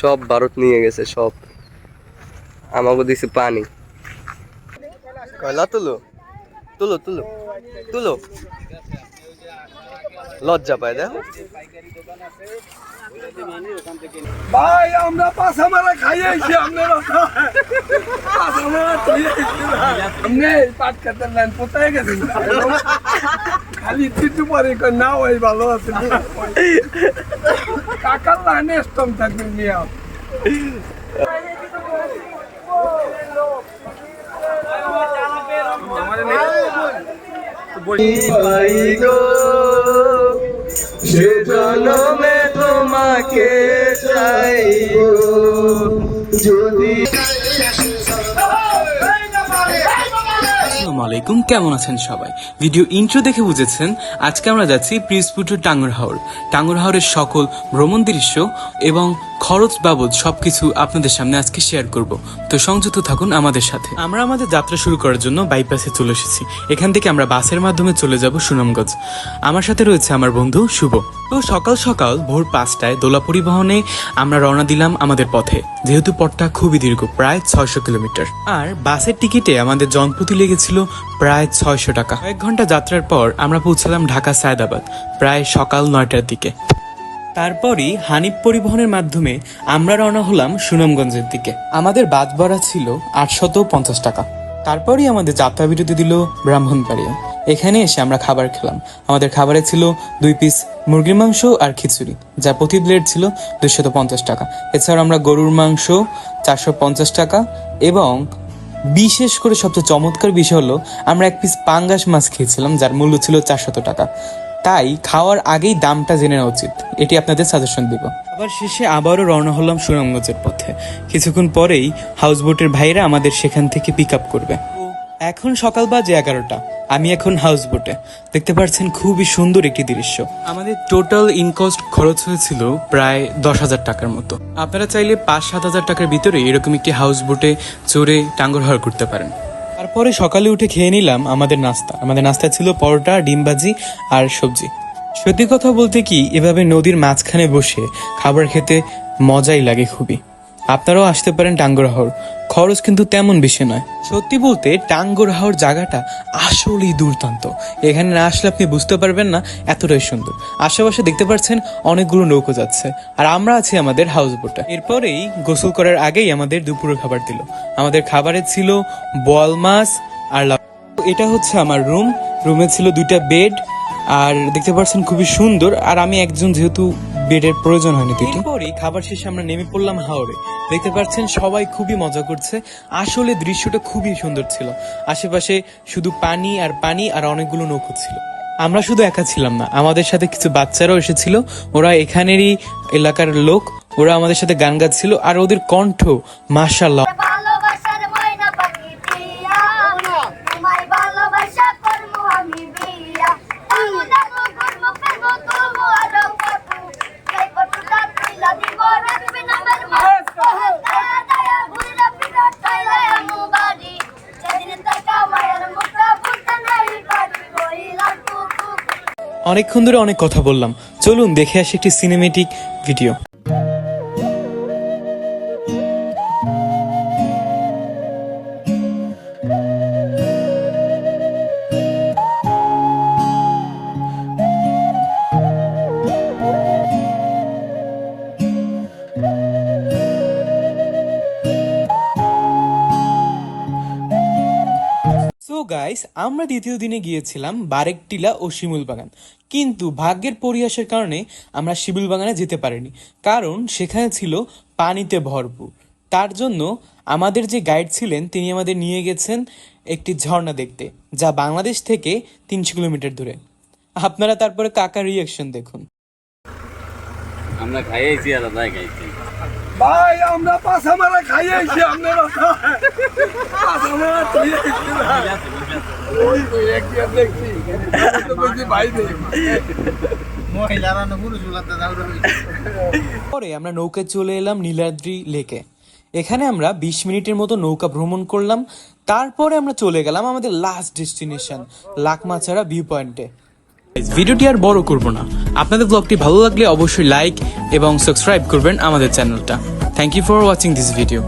সব ভারত নিয়ে গেছে সব। আমাকে দিছে পানি। কয়লা তুলো? তুলো তুলো তুলো। লজ্জা পায় দেখো। ভাই আমরা পাশা মারা খাইয়েছি আপনারা। পাশা মারা আপনি পাট খেতে নেন কোথায় গেছেন। খালি চিটু পরে কই না ওই ভালো আছে কাকার লাইনে স্টম থাকবেন মিয়া সে জনমে তোমাকে চাই গো যদি আলাইকুম, কেমন আছেন সবাই? ভিডিও ইন্ট্রো দেখে বুঝেছেন, আজকে আমরা যাচ্ছি প্রিসপুটু টাঙ্গুর হাওড় টাঙ্গুর হাওড়ের সকল ভ্রমণ দৃশ্য এবং খরচ বাবদ সবকিছু আপনাদের সামনে আজকে শেয়ার করব। তো সংযুক্ত থাকুন আমাদের সাথে। আমরা আমাদের যাত্রা শুরু করার জন্য বাইপাসে চলে এসেছি। এখান থেকে আমরা বাসের মাধ্যমে চলে যাব সুনামগঞ্জ। আমার সাথে রয়েছে আমার বন্ধু শুভ। তো সকাল সকাল ভোর পাঁচটায় দোলা পরিবহনে আমরা রওনা দিলাম আমাদের পথে। যেহেতু পথটা খুবই দীর্ঘ, প্রায় ছয়শো কিলোমিটার। আর বাসের টিকিটে আমাদের জনপ্রতি লেগেছিল প্রায় ছয়শো টাকা। এক ঘণ্টা যাত্রার পর আমরা পৌঁছালাম ঢাকা সায়দাবাদ প্রায় সকাল নয়টার দিকে। তারপরই হানিফ পরিবহনের মাধ্যমে আমরা রওনা হলাম সুনামগঞ্জের দিকে। আমাদের বাদ ভাড়া ছিল আটশত পঞ্চাশ টাকা। তারপরই আমাদের যাত্রা বিরতি দিল ব্রাহ্মণবাড়িয়া। এখানে এসে আমরা খাবার খেলাম। আমাদের খাবারে ছিল দুই পিস মুরগির মাংস আর খিচুড়ি, যা প্রতি প্লেট ছিল দুশত পঞ্চাশ টাকা। এছাড়াও আমরা গরুর মাংস চারশো পঞ্চাশ টাকা এবং বিশেষ করে সবচেয়ে চমৎকার বিষয় হলো, আমরা এক পিস পাঙ্গাস মাছ খেয়েছিলাম, যার মূল্য ছিল চারশত টাকা। তাই খাওয়ার আগেই দামটা জেনে নেওয়া উচিত। এটি আপনাদের সাজেশন দিব। আবার শেষে আবারও রওনা হলাম সুনামগঞ্জের পথে। কিছুক্ষণ পরেই হাউসবোটের ভাইরা আমাদের সেখান থেকে পিক আপ করবে। এখন সকাল বাজে এগারোটা। আমি এখন হাউস বোটে দেখতে পাচ্ছেন খুবই সুন্দর একটি দৃশ্য। আমাদের টোটাল ইনকস্ট খরচ হয়েছিল প্রায় দশ হাজার টাকার মতো। আপনারা চাইলে পাঁচ সাত হাজার টাকার ভিতরে এরকম একটি হাউস বোটে চড়ে টাঙ্গর হাওয়ার করতে পারেন। তারপরে সকালে উঠে খেয়ে নিলাম আমাদের নাস্তা। আমাদের নাস্তা ছিল পরোটা, ডিম ভাজি আর সবজি। সত্যি কথা বলতে কি, এভাবে নদীর মাঝখানে বসে খাবার খেতে মজাই লাগে খুবই। আপনারাও আসতে পারেন টাঙ্গরহাওর খরচ কিন্তু তেমন বেশি নয়। সত্যি বলতে টাঙ্গরহাওর জায়গাটা আসলেই দুর্দান্ত। এখানে না আসলে আপনি বুঝতে পারবেন না, এতটাই সুন্দর। আশেপাশে দেখতে পাচ্ছেন অনেকগুলো নৌকো যাচ্ছে, আর আমরা আছি আমাদের হাউস বোটে এরপরেই গোসল করার আগেই আমাদের দুপুরের খাবার দিল। আমাদের খাবারে ছিল বল মাছ আর এটা হচ্ছে আমার রুম রুমে ছিল দুইটা বেড আর দেখতে পাচ্ছেন খুবই সুন্দর। আর আমি একজন যেহেতু বেডের প্রয়োজন হয়নি দুইটি এরপরই খাবার শেষে আমরা নেমে পড়লাম হাওড়ে দেখতে পাচ্ছেন সবাই খুবই মজা করছে। আসলে দৃশ্যটা খুবই সুন্দর ছিল। আশেপাশে শুধু পানি আর পানি আর অনেকগুলো নৌকো ছিল। আমরা শুধু একা ছিলাম না, আমাদের সাথে কিছু বাচ্চারাও এসেছিল। ওরা এখানেরই এলাকার লোক, ওরা আমাদের সাথে গান গাচ্ছিল আর ওদের কণ্ঠ মাশাল্লাহ অনেকক্ষণ ধরে অনেক কথা বললাম। চলুন দেখে আসি একটি সিনেমেটিক ভিডিও গাইস আমরা দ্বিতীয় দিনে গিয়েছিলাম বারেকটিলা ও শিমুল বাগান। কিন্তু ভাগ্যের পরিহাসের কারণে আমরা শিমুল বাগানে যেতে পারিনি। কারণ সেখানে ছিল পানিতে ভরপুর। তার জন্য আমাদের যে গাইড ছিলেন, তিনি আমাদের নিয়ে গেছেন একটি ঝর্ণা দেখতে, যা বাংলাদেশ থেকে তিনশো কিলোমিটার দূরে। আপনারা তারপরে কাকার রিয়াকশন দেখুন। আমরা খাইয়েছি আর দাদাই খাইছি। ভাই আমরা পাশা মারা খাইয়েছি আপনারা পাশা মারা খাইয়েছি ওই ওই একবার দেখছি। তো বলছি ভাই পরে আমরা নৌকায় চলে এলাম নীলাদ্রি লেকে। এখানে আমরা বিশ মিনিটের মতো নৌকা ভ্রমণ করলাম। তারপরে আমরা চলে গেলাম আমাদের লাস্ট ডেস্টিনেশন লাকমাচারা ভিউ পয়েন্টে ভিডিওটি আর বড় করব না। আপনাদের ব্লগটি ভালো লাগলে অবশ্যই লাইক এবং সাবস্ক্রাইব করবেন আমাদের চ্যানেলটা thank you for watching this video